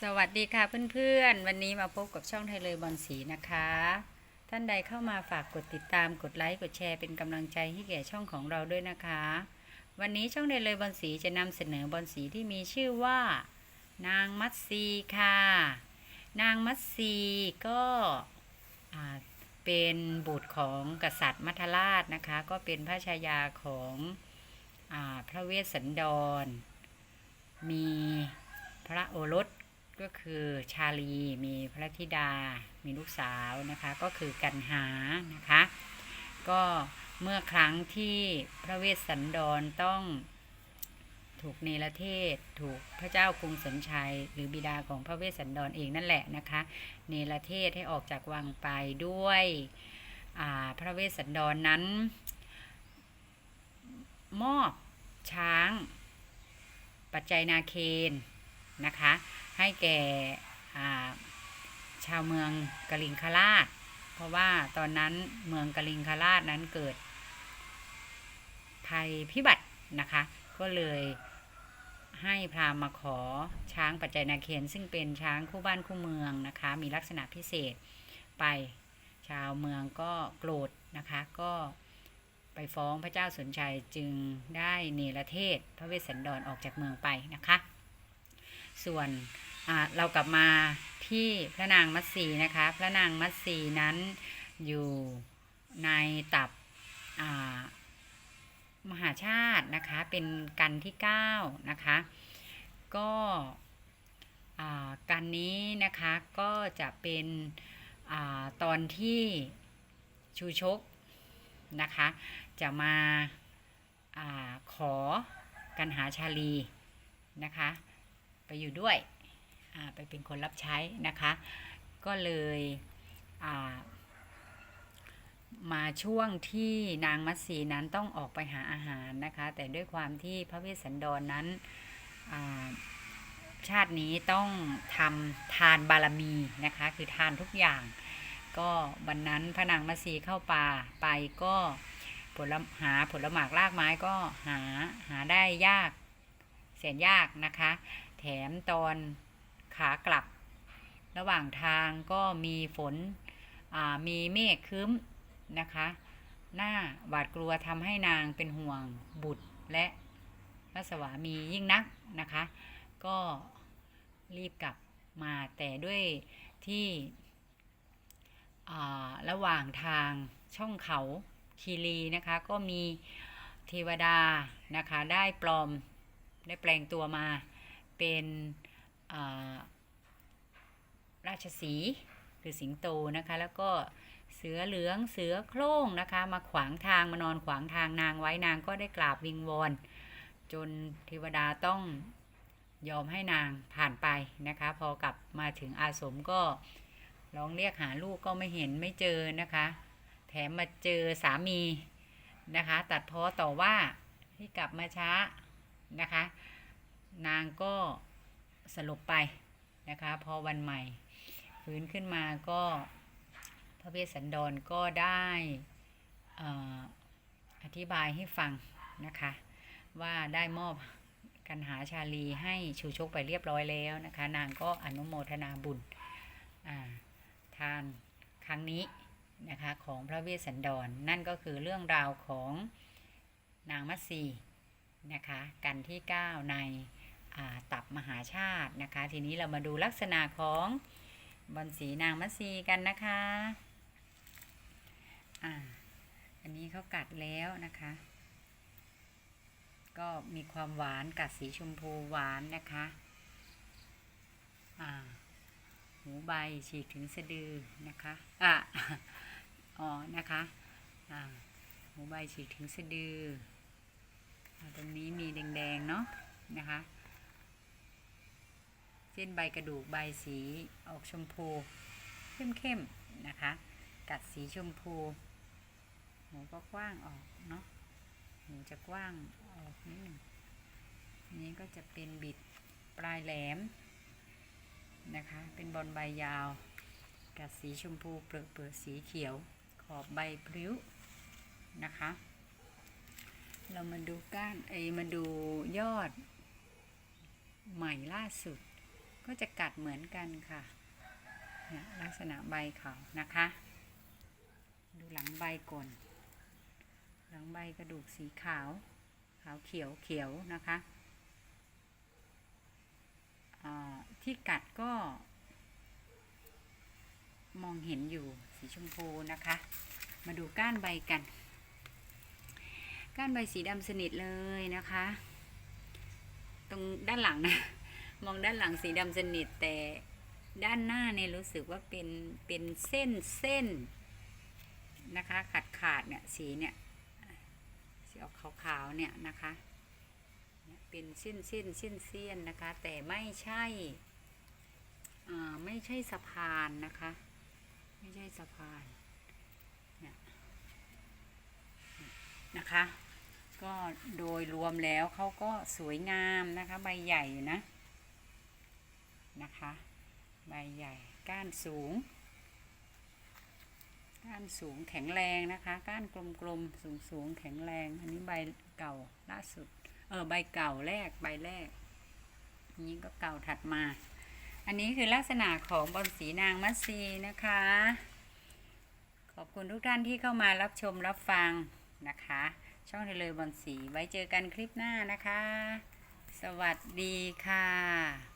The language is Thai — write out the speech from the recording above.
สวัสดีค่ะเพื่อนๆ วันนี้มาพบกับช่องไทยเลยบอลสีนะคะ ท่านใดเข้ามาฝากกดติดตามกดไลค์กดแชร์เป็นกำลังใจให้แก่ช่องของเราด้วยนะคะ วันนี้ช่องไทยเลยบอลสีจะนำเสนอบอลสีที่มีชื่อว่า นางมัตซีค่ะ นางมัตซีก็เป็นบุตรของกษัตริย์มัทราชนะคะ ก็เป็นพระชายาของอพระเวสสันดร มีพระโอรส ก็คือชาลีมีพระธิดา มีลูกสาวนะคะ ก็คือกันหานะคะ ก็เมื่อครั้งที่พระเวสสันดรต้องถูกเนรเทศ ถูกพระเจ้ากรุงสนชัย หรือบิดาของพระเวสสันดรเองนั่นแหละนะคะ เนรเทศให้ออกจากวังไปด้วยพระเวสสันดรนนั้น มอบช้าง ปัจจัยนาเคนนะคะ ให้แก่ชาวเมืองกลิงคราช เพราะว่าตอนนั้นเมืองกลิงคราชนั้นเกิดภัยพิบัตินะคะ ก็เลยให้พราหมณ์มาขอช้างปัจจัยนาเคียนซึ่งเป็นช้างคู่บ้านคู่เมืองนะคะ มีลักษณะพิเศษไปชาวเมืองก็โกรธนะคะ ก็ไปฟ้องพระเจ้าสนชัยจึงได้เนรเทศ พระเวสสันดรออกจากเมืองไปนะคะ ส่วนเรากลับมาที่พระนางมัตสีนะคะ พระนางมัตสีนั้นอยู่ในตับมหาชาตินะคะ เป็นกันที่9นะคะ ก็อ่ากันนี้นะคะก็จะเป็นอตอนที่ชูชกนะคะ จะมาอาขอกันหาชาลีนะคะ ไปอยู่ด้วยไปเป็นคนรับใช้นะคะ ก็เลยมาช่วงที่นางมัตสีนั้นต้องออกไปหาอาหารนะคะ แต่ด้วยความที่พระเวสสันดรนนั้นชาตินี้ต้องทำทานบารมีนะคะ คือทานทุกอย่าง ก็วันนั้นพระนางมัตสีเข้าป่าไปก็ผลหาผลหมากรากไม้ก็หาหาได้ยากแสนยากนะคะ แถมตอนขากลับ ระหว่างทางก็มีฝนมีเมฆครึ้มนะคะ หน้าหวาดกลัวทำให้นางเป็นห่วงบุตรและพระสวามียิ่งนักนะคะ ก็รีบกลับมาแต่ด้วยที่ระหว่างทางช่องเขาคีรีนะคะ ก็มีเทวดานะคะ ได้ปลอมได้แปลงตัวมา เป็นราชสีห์คือสิงโตนะคะ แล้วก็เสือเหลืองเสือโคร่งนะคะ มาขวางทางมานอนขวางทางนางไว้นางก็ได้กราบวิงวอนจนเทวดาต้องยอมให้นางผ่านไปนะคะ พอกลับมาถึงอาสมก็ร้องเรียกหาลูกก็ไม่เห็นไม่เจอนะคะ แถมมาเจอสามีนะคะ ตัดพ้อต่อว่าที่กลับมาช้านะคะ นางก็สลบไปนะคะ พอวันใหม่ฟื้นขึ้นมาก็พระเวสสันดรก็ได้อออธิบายให้ฟังนะคะ ว่าได้มอบกันหาชาลีให้ชูชกไปเรียบร้อยแล้วนะคะ นางก็อนุโมทนาบุญทานครั้งนี้นะคะของพระเวสสันดรนั่นก็คือเรื่องราวของนางมัตสีนะคะ กันที่ 9 ใน ตับมหาชาตินะคะ ทีนี้เรามาดูลักษณะของบอลสีนางมัตสีกันนะคะอ่าอันนี้เขากัดแล้วนะคะ ก็มีความหวานกัดสีชมพูหวานนะคะอ่าหูใบฉีกถึงสะดือนะคะอะอ๋อนะคะอ่าหูใบฉีกถึงสะดืออตรงนี้มีแดงๆเนาะนะคะ เส้นใบกระดูกใบสีออกชมพูเข้มๆนะคะ กัดสีชมพูหูก็กว้างออกเนาะหูจะกว้างออกนิดหนึ่งนี้ก็จะเป็นบิดปลายแหลมนะคะ เป็นบอลใบยาว กัดสีชมพูเปลือกเปลือกสีเขียว ขอบใบพริ้วนะคะ เรามาดูก้านไอยมาดูยอดใหม่ล่าสุด ก็จะกัดเหมือนกันค่ะลักษณะใบเขานะคะ ดูหลังใบก่อนหลังใบกระดูกสีขาว ขาวเขียวเขียวนะคะอ่าที่กัดก็ มองเห็นอยู่สีชมพูนะคะ มาดูก้านใบกัน ก้านใบสีดำสนิทเลยนะคะ ตรงด้านหลังนะ มองด้านหลังสีดำสนิทแต่ด้านหน้าเนี่ยรู้สึกว่าเป็นเป็นเส้นเส้นนะคะขาดขาดเนี่ยสีเนี่ยสีออกขาวๆเนี่ยนะคะเป็นเส้นเส้นเส้นเส้นนะคะ แต่ไม่ใช่อ่าไม่ใช่สะพานนะคะ ไม่ใช่สะพานเนี่ยนะคะ ก็โดยรวมแล้วเขาก็สวยงามนะคะ ใบใหญ่นะ นะคะ ใบใหญ่ก้านสูง ก้านสูงแข็งแรงนะคะ ก้านกลมๆสูงสูงแข็งแรง อันนี้ใบเก่าล่าสุด เออใบเก่าแรกใบแรกอันนี้ก็เก่าถัดมา อันนี้คือลักษณะของบอลสีนางมัตซีนะคะ ขอบคุณทุกท่านที่เข้ามารับชมรับฟังนะคะ ช่องเทเลบอลสีไว้เจอกันคลิปหน้านะคะ สวัสดีค่ะ